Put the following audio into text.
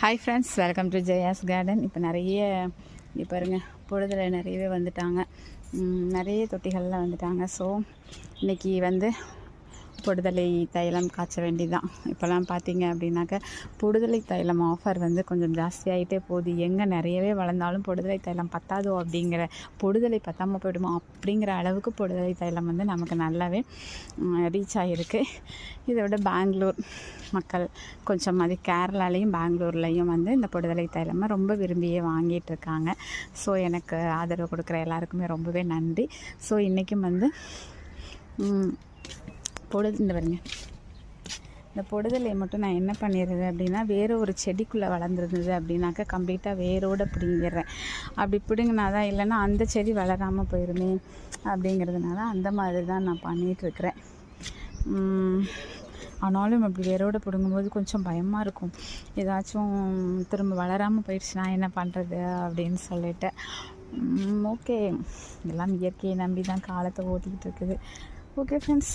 Hi friends welcome to Jaya's garden இப்போ நிறைய இப்போ பாருங்கள் பொழுதில் நிறையவே வந்துட்டாங்க. நிறைய தொட்டிகளில் வந்துட்டாங்க. ஸோ இன்றைக்கி வந்து பொடுதலை தைலம் காய்ச்ச வேண்டியதுதான். இப்போல்லாம் பார்த்தீங்க அப்படின்னாக்க பொடுதலை தைலம் ஆஃபர் வந்து கொஞ்சம் ஜாஸ்தியாகிட்டே போகுது. எங்கே நிறையவே வளர்ந்தாலும் பொடுதலை தைலம் பத்தாதோ அப்படிங்கிற பொடுதலை பத்தாமல் போயிடுமோ அப்படிங்கிற அளவுக்கு பொடுதலை தைலம் வந்து நமக்கு நல்லாவே ரீச் ஆகிருக்கு இதை விட பெங்களூர் மக்கள் கொஞ்சம் அது கேரளாலையும் பெங்களூர்லேயும் வந்து இந்த பொடுதலை தைலமாக ரொம்ப விரும்பியே வாங்கிட்டு இருக்காங்க. ஸோ எனக்கு ஆதரவு கொடுக்குற எல்லாருக்குமே ரொம்பவே நன்றி. ஸோ இன்றைக்கும் வந்து ம், பொழுது இந்த பாருங்க. இந்த பொடுதலை மட்டும் நான் என்ன பண்ணிடுறது அப்படின்னா வேறு ஒரு செடிக்குள்ளே வளர்ந்துருந்தது அப்படின்னாக்கா கம்ப்ளீட்டாக வேரோடு பிடுங்கிடுறேன். அப்படி பிடுங்கினா தான் இல்லைன்னா அந்த செடி வளராமல் போயிருமே அப்படிங்கிறதுனால அந்த மாதிரி தான் நான் பண்ணிகிட்ருக்கிறேன். ஆனாலும் அப்படி வேரோடு பிடுங்கும்போது கொஞ்சம் பயமாக இருக்கும். ஏதாச்சும் திரும்ப வளராமல் போயிடுச்சுன்னா என்ன பண்ணுறது அப்படின்னு சொல்லிட்டு. ஓகே. எல்லாம் இயற்கையை நம்பி தான் காலத்தை ஓட்டிக்கிட்டு இருக்குது. Okay friends